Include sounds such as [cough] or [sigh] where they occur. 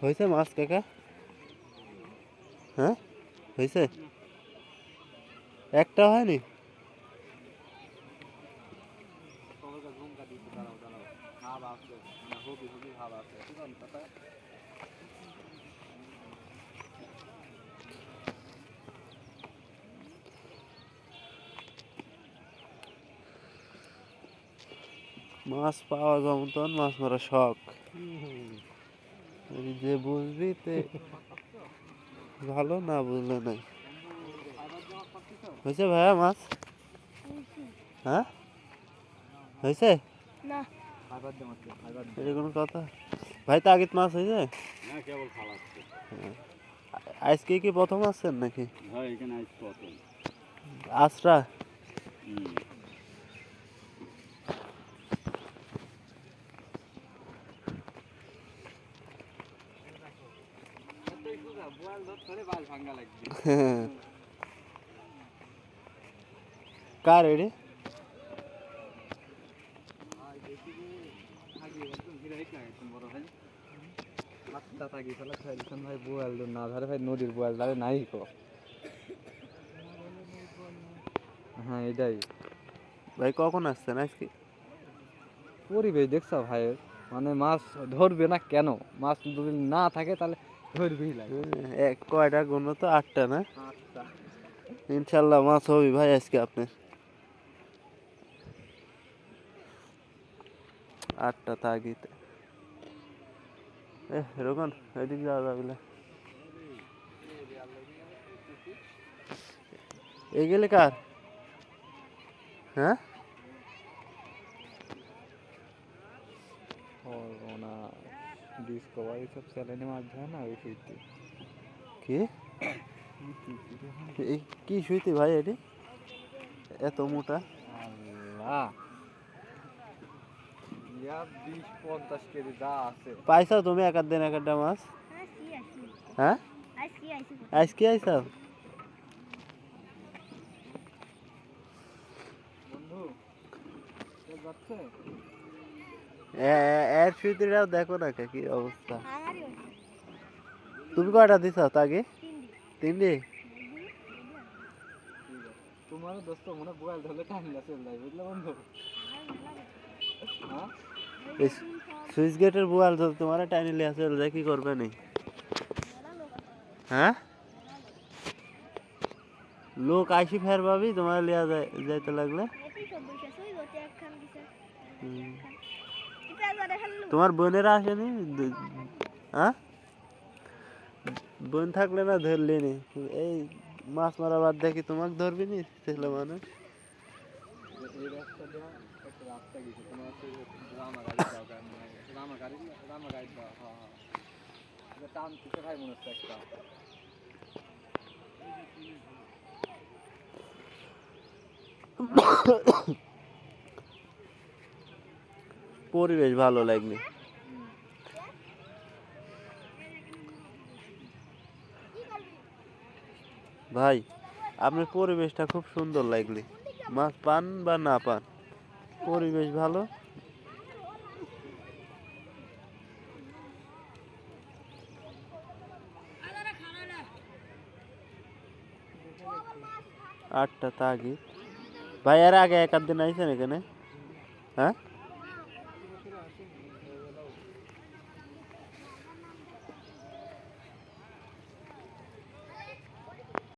হয়েছে মাছ কাকা? হ্যাঁ? হয়েছে একটা হয়নি? মাছ পাওয়া যেমন তখন মাছ মারা শখ। যে বুঝবি তে ভালো না বুঝলে নাই। হয়েছে ভাইয়া মাছ? হ্যাঁ? হয়েছে? এটা কোনো কথা? ভাই তো আগের মাছ হয়েছে? না কেবল খালাচ্ছে আজকে কি প্রথম আসছেন নাকি? হয় এখানে আইস প্রথম। আশরা? [laughs] কার এটি? ভাই বোয়াল না ধরে ভাই নদীর বোয়াল ধরে নাই কো হ্যাঁ এটাই। ভাই কখন আসছেন আজকে? পরিবেশ দেখছ ভাই মানে মাছ ধরবে না কেন? মাছ যদি না থাকে তাহলে এক কয়টা গুণ তো আটটা না? ইনশাল্লাহ মাছ হবে ভাই আজকে আপনার। আটটা তাগিতে এ রোকন এদিক যাওয়া যাবে গেলে কার? হ্যাঁ? না ডিসকভারি সব চ্যানেলে মাছ ধরে না ওই ফিরতে কি? এই কি শুইতে ভাই এটি? এত মোটা? আল্লাহ। বিশ পঞ্চাশ কেজি যা আছে। পাইছাও তুমি এক দিন এক মাছ? হ্যাঁ? আজকে আইসাও বন্ধু যাচ্ছে? এর সুইতিরাও দেখো না কে কি অবস্থা। তুমি কয়টা দিছ দিন তিনটি? তোমার দোস্ত মনে বোয়াল ধরলে টাইম লাগছে ভাই বুঝলে বন্ধু? হ্যাঁ? সুইচ গেটের বুয়াল তো তোমার টাইনি লিয়ে ওটা কি করবে নি? হ্যাঁ? লোক আইসি ফের পাবি তোমার লিয়া যাই- যাইতে লাগলে। হুম। এটা ধরে ফেলল তোমার বোনেরা আসেনি দু- হ্যাঁ বোন থাকলে না ধরলি নি এই মাছ মারা বাদ দেখি তোমাকে ধরবি নি ছেলে মানুষ এই রাস্তা দিয়ে একটা পরিবেশ ভালো লাগবে ভাই আপনার পরিবেশটা খুব সুন্দর লাগলে মাছ পান বা না পান পরিবেশ ভালো আটটা তাগি ভাই এর আগে এক আধ দিন আইসেন এখানে হ্যাঁ Thank you.